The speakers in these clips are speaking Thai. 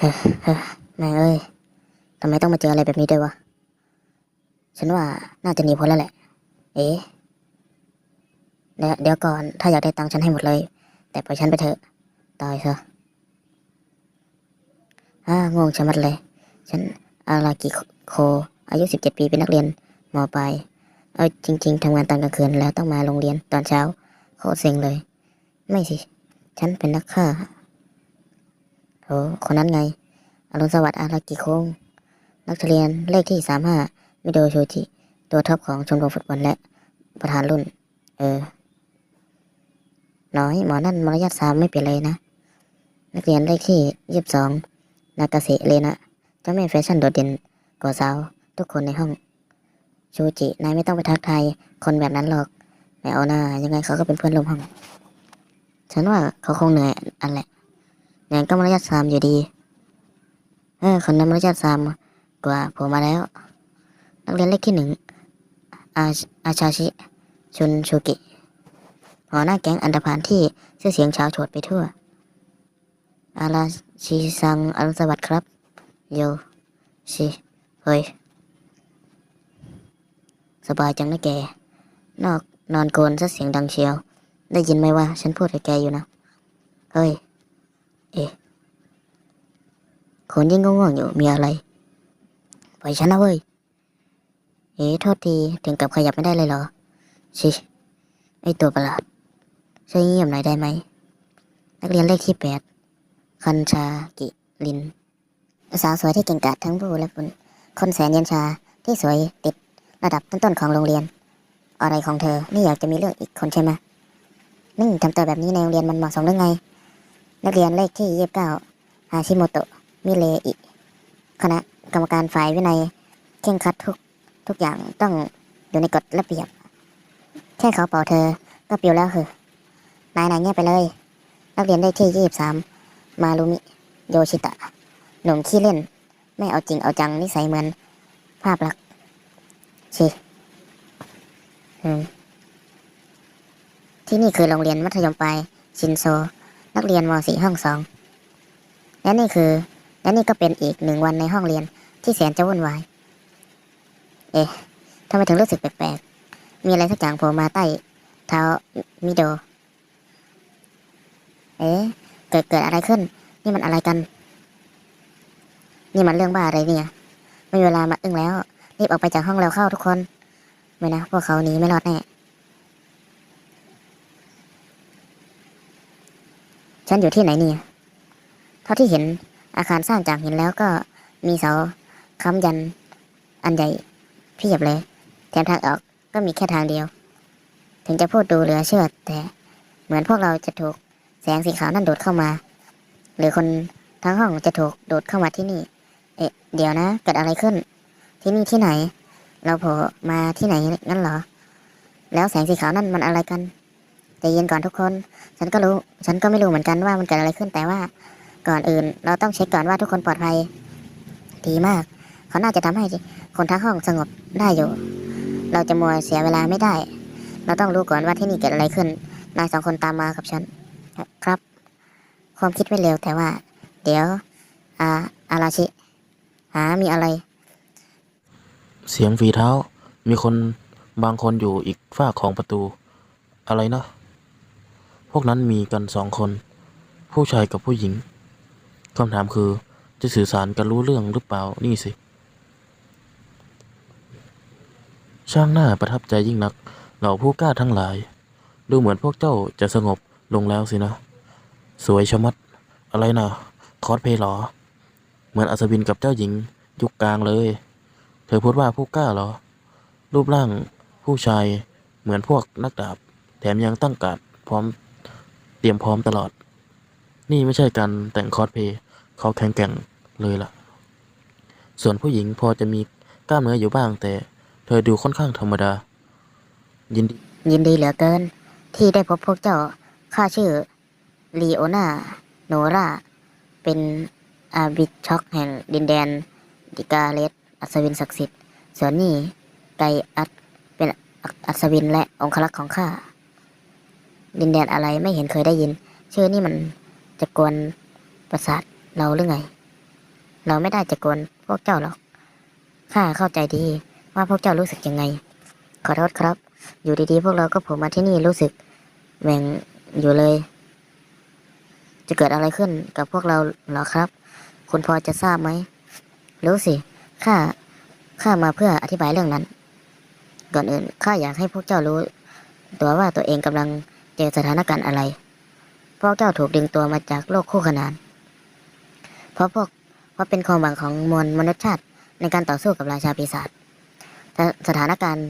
ฮ้ยแม่งเอ้ยทำไมต้องมาเจออะไรแบบนี้ด้วยวะ ฉันว่าน่าจะหนีพ้นแล้วแหละ เอ๊ะเดี๋ยวก่อน ถ้าอยากได้ตังค์ฉันให้หมดเลย แต่ปล่อยฉันไปเถอะ ตายซะอ่างงชะมัดเลย ฉันอารากิโค อายุสิบเจ็ดปี เป็นนักเรียนมปลาย เอาจริง ๆทำงานตอนกลางคืนแล้วต้องมาโรงเรียนตอนเช้า โคตรเซ็งเลย ไม่สิ ฉันเป็นนักฆ่า โหคนนั้นไงอรุณสวัสดิ์อารากิโคง นักเรียนเลขที่สามห้ามิโดโชจิ ตัวท็อปของชมรมฟุตบอลและ ประธานรุ่น เออ น้อยหมอนั่นมารยาทสามไม่เปลี่ยนเลยนะ นักเรียนเลขที่ยี่สิบสองนากาเสะเลนะเจ้าแม่แฟชั่นโดดเด่นกว่าสาว ทุกคนในห้องชูจินายไม่ต้องไปทักทายคนแบบนั้นหรอกไม่เอาหน้ายังไงเขาก็เป็นเพื่อนร่วมห้อง ฉันว่าเขาคงเหนื่อยอันแหละ ยังไงก็มารยาทสามอยู่ดี เออคนนั้นมารยาทสามกว่าผมมาแล้ว นักเรียนเลขที่หนึ่งอาอาชาชิ ชุนชูกิหัวหน้าแก๊งอันดพานที่ชื่อเสียงชาวโฉดไปทั่ว อาราชิซังอรุณสวัสดิ์ครับ โยชิเฮ้ย สบายจังนะแก นอกนอนโกนซะเสียงดังเชียว ได้ยินไหมว่าฉันพูดกับแกอยู่นะ เฮ้ย เอ๊ะคนยิ่งง่วงอยู่มีอะไรปล่อยฉันนะเว้ย เอ๊ะโทษทีถึงกับขยับไม่ได้เลยเหรอ ชิ ไอตัวประหลาดช่วยเงียบหน่อยได้ไหม นักเรียนเลขที่แปดคันชากิลิน สาวสวยที่เก่งกาจทั้งผู้และคุณคนแสนเย็นชาที่สวยติดระดับต้นๆของโรงเรียน อะไรของเธอนี่อยากจะมีเรื่องอีกคนใช่ไหมนี่ทำตัวแบบนี้ในโรงเรียนมันเหมาะสมหรือไง นักเรียนเลขที่ยี่สิบเก้าฮาชิโมโตะ มิเลอิ คณะกรรมการฝ่ายวินัยเข่งคัดทุกทุกอย่างต้องอยู่ในกฎระเบียบ แค่เขาเป่าเธอ ก็ปิวแล้วเหอะนายนายเงียบไปเลย นักเรียนได้ที่ยี่สิบสามมารุมิ โยชิตะ หนุ่มขี้เล่น ไม่เอาจริงเอาจังนิสัยเหมือน ภาพลักษณ์ชิอืมที่นี่คือโรงเรียนมัธยมปลายชินโซ นักเรียนม .4 ห้องสองและนี่คือ และนี่ก็เป็นอีกหนึ่งวันในห้องเรียนที่แสนจะวุ่นวาย เอ๊ะทำไมถึงรู้สึกแปลกๆ มีอะไรสักอย่างโผล่มาใต้เท้ามิโด เอ๊ะ เกิดเกิดอะไรขึ้น นี่มันอะไรกัน นี่มันเรื่องบ้าอะไรเนี่ย ไม่มีเวลามาอึ้งแล้ว รีบออกไปจากห้องแล้วเข้าทุกคน ไม่นะ พวกเขาหนีไม่รอดแน่ ฉันอยู่ที่ไหนเนี่ยเท่าที่เห็นอาคารสร้างจากหินแล้วก็มีเสาค้ำยัน อันใหญ่เพียบเลย แถมทางออกก็มีแค่ทางเดียว ถึงจะพูดดูเหลือเชื่อแต่เหมือนพวกเราจะถูกแสงสีขาวนั่นดูดเข้ามา หรือคนทั้งห้องจะถูกดูดเข้ามาที่นี่ เอ๊ะ เดี๋ยวนะเกิดอะไรขึ้น ที่นี่ที่ไหน เราโผล่มาที่ไหนงั้นเหรอ แล้วแสงสีขาวนั่นมันอะไรกัน ใจเย็นก่อนทุกคน ฉันก็รู้ ฉันก็ไม่รู้เหมือนกันว่ามันเกิดอะไรขึ้นแต่ว่า ก่อนอื่น เราต้องเช็คก่อนว่าทุกคนปลอดภัย ดีมาก เขาน่าจะทำให้คนทั้งห้องสงบได้อยู่ เราจะมัวเสียเวลาไม่ได้ เราต้องรู้ก่อนว่าที่นี่เกิดอะไรขึ้น นายสองคนตามมากับฉัน ครับ ความคิดไม่เร็วแต่ว่า เดี๋ยว อาอาราชิ หา มีอะไร เสียงฝีเท้า มีคนบางคนอยู่อีกฝาของประตู อะไรนะ วกนั้นมีกันสองคน ผู้ชายกับผู้หญิงคำถามคือจะสื่อสารกันรู้เรื่องหรือเปล่านี่สิ ช่างหน้าประทับใจยิ่งนัก เหล่าผู้กล้าทั้งหลาย ดูเหมือนพวกเจ้าจะสงบลงแล้วสินะ สวยชะมัด อะไรนะคอสเพลย์หรอ เหมือนอัศวินกับเจ้าหญิง ยุคกลางเลย เธอพูดว่าผู้กล้าเหรอ รูปร่างผู้ชายเหมือนพวกนักดาบ แถมยังตั้งกาดพร้อม รียมพร้อมตลอด นี่ไม่ใช่การแต่งคอสเพลย์เขาแข็งแกร่งเลยล่ะ ส่วนผู้หญิงพอจะมีกล้ามเนื้ออยู่บ้างแต่ เธอดูค่อนข้างธรรมดา ยินดี ยินดีเหลือเกิน ที่ได้พบพวกเจ้า ข้าชื่อลีโอนาโนราเป็นอาบิช็อกแห่งดินแดน ดิกาเลสอัศวินศักดิ์สิทธิ์ส่วนนี้ไกอัดเป็นอัศวินและองครักษ์ของข้า ดินแดนอะไรไม่เห็นเคยได้ยิน ชื่อนี่มันจะกวนประสาทเราหรือไง เราไม่ได้จะกวนพวกเจ้าหรอกข้าเข้าใจดีว่าพวกเจ้ารู้สึกยังไง ขอโทษครับ อยู่ดีๆพวกเราก็โผมมาที่นี่รู้สึกแหว่งอยู่เลย จะเกิดอะไรขึ้นกับพวกเราเหรอครับ คุณพอจะทราบไหมรู้สิข้าข้ามาเพื่ออธิบายเรื่องนั้น ก่อนอื่นข้าอยากให้พวกเจ้ารู้ ตัวว่าตัวเองกำลัง เจอสถานการณ์อะไรพวกเจ้าถูกดึงตัวมาจากโลกคู่ขนาน เพราะพวกเพราะเป็นความหวังของมวลมนุษยชาติในการต่อสู้กับราชาปีศาจแต่สถานการณ์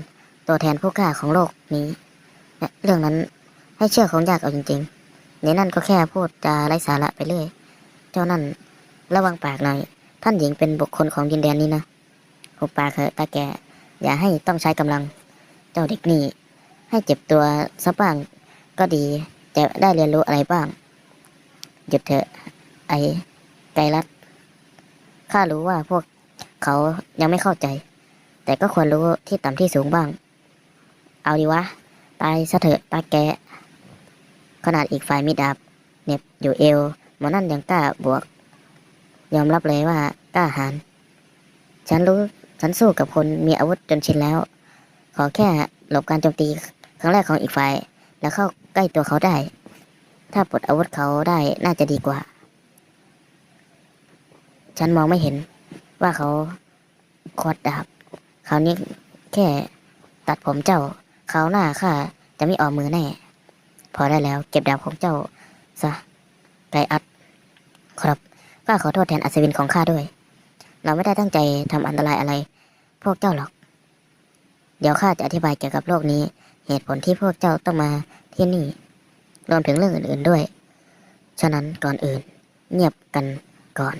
ตัวแทนผู้กล้าของโลกนี้เรื่องนั้นให้เชื่อของยากเอาจริงๆในนั่นก็แค่พูดจาไร้สาระไปเรื่อยเจ้านั่นระวังปากหน่อย ท่านหญิงเป็นบุคคลของดินแดนนี้นะหุบปากเถอะตาแกอย่าให้ต้องใช้กำลัง เจ้าเด็กนี่ให้เจ็บตัวซะบ้าง ก็ดีจะได้เรียนรู้อะไรบ้าง หยุดเถอะ ไอ้ไกรลัดข้ารู้ว่าพวกเขายังไม่เข้าใจ แต่ก็ควรรู้ที่ต่ำที่สูงบ้าง เอาดีวะ ตายซะเถอะตาแก ขนาดอีกฝ่ายมีดาบเน็บอยู่เอวหมอนั่นยังกล้าบวก ยอมรับเลยว่ากล้าหาญฉันรู้ฉันสู้กับคนมีอาวุธจนชินแล้ว ขอแค่หลบการโจมตีครั้งแรกของอีกฝ่าย แล้วเข้าใกล้ตัวเขาได้ ถ้าปลดอาวุธเขาได้น่าจะดีกว่า ฉันมองไม่เห็นว่าเขาควัดดาบคราวนี้แค่ตัดผมเจ้าคราวหน้าข้าจะไม่ออกมือแน่ พอได้แล้ว เก็บดาบของเจ้าซะไกอัด ครับข้าขอโทษแทนอัศวินของข้าด้วย เราไม่ได้ตั้งใจทำอันตรายอะไร พวกเจ้าหรอก เดี๋ยวข้าจะอธิบายเกี่ยวกับโลกนี้ เหตุผลที่พวกเจ้าต้องมาที่นี่ รวมถึงเรื่องอื่นๆด้วย ฉะนั้นก่อนอื่น เงียบกันก่อน